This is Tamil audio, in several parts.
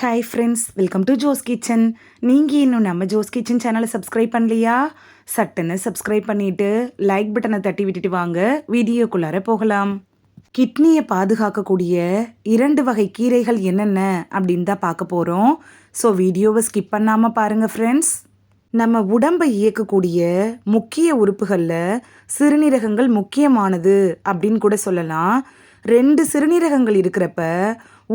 Hi friends welcome to Jo's Kitchen நீங்கள் இன்னும் நம்ம ஜோஸ் கிச்சன் சேனலை சப்ஸ்கிரைப் பண்ணலையா? சட்டுன்னு சப்ஸ்கிரைப் பண்ணிவிட்டு லைக் பட்டனை தட்டி விட்டுட்டு வாங்க. வீடியோக்குள்ளார போகலாம். கிட்னியை பாதுகாக்கக்கூடிய இரண்டு வகை கீரைகள் என்னென்ன அப்படின்னு தான் பார்க்க போகிறோம் ஸோ வீடியோவை ஸ்கிப் பண்ணாமல் பாருங்கள் ஃப்ரெண்ட்ஸ் நம்ம உடம்பை இயக்கக்கூடிய முக்கிய உறுப்புகளில் சிறுநீரகங்கள் முக்கியமானது அப்படின்னு கூட சொல்லலாம். ரெண்டு சிறுநீரகங்கள் இருக்கிறப்ப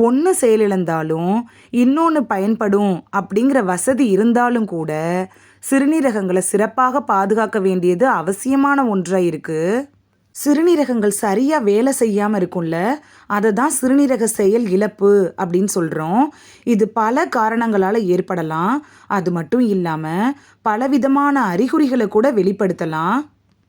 ஒன்று செயலிழந்தாலும் இன்னொன்று பயன்படும் அப்படிங்கிற வசதி இருந்தாலும் கூட சிறுநீரகங்களை சிறப்பாக பாதுகாக்க வேண்டியது அவசியமான ஒன்றாக இருக்குது சிறுநீரகங்கள் சரியாக வேலை செய்யாமல் இருக்கும்ல அதை தான் சிறுநீரக செயல் இழப்பு அப்படின்னு சொல்கிறோம் இது பல காரணங்களால் ஏற்படலாம். அது மட்டும் இல்லாமல் பலவிதமான அறிகுறிகளை கூட வெளிப்படுத்தலாம்.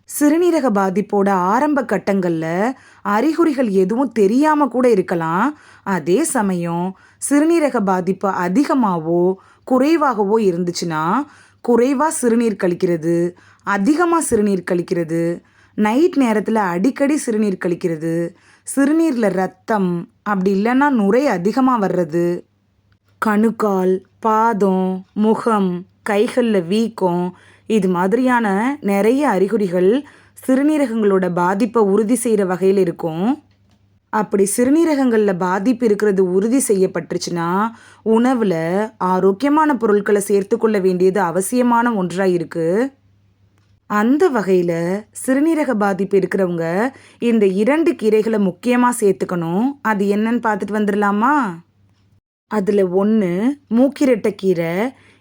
சிறுநீரக பாதிப்போட ஆரம்ப கட்டங்களில் அறிகுறிகள் எதுவும் தெரியாமல் கூட இருக்கலாம். அதே சமயம் சிறுநீரக பாதிப்பு அதிகமாகவோ குறைவாகவோ இருந்துச்சுன்னா குறைவாக சிறுநீர் கழிக்கிறது அதிகமாக சிறுநீர் கழிக்கிறது நைட் நேரத்தில் அடிக்கடி சிறுநீர் கழிக்கிறது சிறுநீரில் ரத்தம் அப்படி இல்லைன்னா நுரை அதிகமாக வர்றது கணுக்கால் பாதம் முகம் கைகளில் வீக்கம் இது மாதிரியான நிறைய அறிகுறிகள் சிறுநீரகங்களோட பாதிப்பை உறுதி செய்கிற வகையில் இருக்கும். அப்படி சிறுநீரகங்களில் பாதிப்பு இருக்கிறது உறுதி செய்யப்பட்டுருச்சுன்னா உணவில் ஆரோக்கியமான பொருட்களை சேர்த்துக்கொள்ள வேண்டியது அவசியமான ஒன்றாக இருக்குது அந்த வகையில் சிறுநீரக பாதிப்பு இருக்கிறவங்க இந்த இரண்டு கீரைகளை முக்கியமாக சேர்த்துக்கணும். அது என்னன்னு பார்த்துட்டு வந்துடலாமா? அதில் ஒன்று மூக்கிரட்டை கீரை.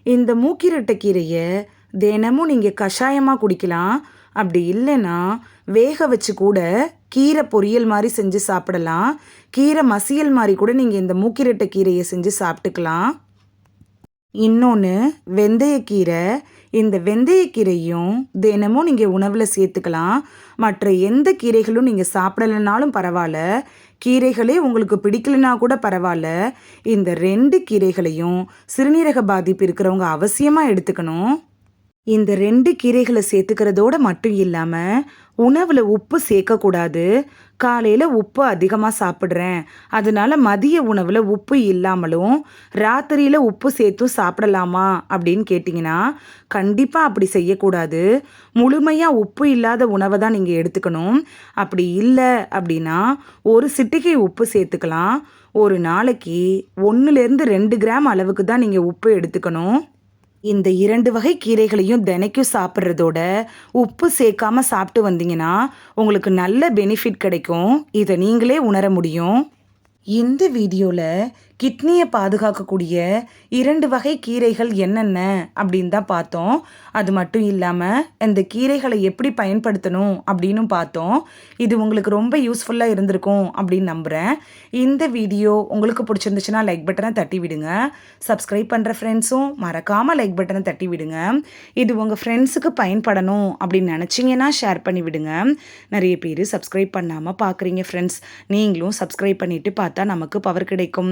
இந்த மூக்கிரட்டை கீரையை தினமும் நீங்கள் கஷாயமாக குடிக்கலாம். அப்படி இல்லைன்னா வேக வச்சு கூட கீரை பொரியல் மாதிரி செஞ்சு சாப்பிடலாம். கீரை மசியல் மாதிரி கூட நீங்கள் இந்த மூக்கிரட்டை கீரையை செஞ்சு சாப்பிட்டுக்கலாம். இன்னொன்று வெந்தயக்கீரை. இந்த வெந்தயக்கீரையும் தினமும் நீங்கள் உணவில் சேர்த்துக்கலாம். மற்ற எந்த கீரைகளும் நீங்கள் சாப்பிடலைனாலும் பரவாயில்ல. கீரைகளே உங்களுக்கு பிடிக்கலனா கூட பரவாயில்ல. இந்த ரெண்டு கீரைகளையும் சிறுநீரக பாதிப்பு இருக்கிறவங்க அவசியமாக எடுத்துக்கணும். இந்த ரெண்டு கீரைகளை சேர்த்துக்கிறதோட மட்டும் இல்லாமல் உணவில் உப்பு சேர்க்கக்கூடாது. காலையில் உப்பு அதிகமாக சாப்பிட்றேன். அதனால மதிய உணவில் உப்பு இல்லாமலும் ராத்திரியில் உப்பு சேர்த்தும் சாப்பிடலாமா அப்படின்னு கேட்டிங்கன்னா கண்டிப்பாக அப்படி செய்யக்கூடாது. முழுமையாக உப்பு இல்லாத உணவை தான் நீங்கள் எடுத்துக்கணும். அப்படி இல்லை அப்படின்னா ஒரு சிட்டிகை உப்பு சேர்த்துக்கலாம். ஒரு நாளைக்கு ஒன்றுலேருந்து ரெண்டு கிராம் அளவுக்கு தான் நீங்கள் உப்பு எடுத்துக்கணும். இந்த இரண்டு வகை கீரைகளையும் தினைக்கும் சாப்பிட்றதோட உப்பு சேர்க்காம சாப்பிட்டு வந்தீங்கன்னா உங்களுக்கு நல்ல பெனிஃபிட் கிடைக்கும். இதை நீங்களே உணர முடியும். இந்த வீடியோவில் கிட்னியை பாதுகாக்கக்கூடிய இரண்டு வகை கீரைகள் என்னென்ன அப்படின்னு தான் பார்த்தோம். அது மட்டும் இல்லாமல் இந்த கீரைகளை எப்படி பயன்படுத்தணும் அப்படின்னு பார்த்தோம். இது உங்களுக்கு ரொம்ப யூஸ்ஃபுல்லாக இருந்திருக்கும் அப்படின்னு நம்புகிறேன் இந்த வீடியோ உங்களுக்கு பிடிச்சிருந்துச்சுன்னா லைக் பட்டனை தட்டி விடுங்க. சப்ஸ்கிரைப் பண்ணுற ஃப்ரெண்ட்ஸும் மறக்காமல் லைக் பட்டனை தட்டி விடுங்க. இது உங்கள் ஃப்ரெண்ட்ஸுக்கு பயன்படணும் அப்படின்னு நினச்சிங்கன்னா ஷேர் பண்ணி விடுங்க. நிறைய பேர் சப்ஸ்கிரைப் பண்ணாமல் பார்க்குறீங்க ஃப்ரெண்ட்ஸ் நீங்களும் சப்ஸ்கிரைப் பண்ணிவிட்டு பார்த்தா நமக்கு பவர் கிடைக்கும்.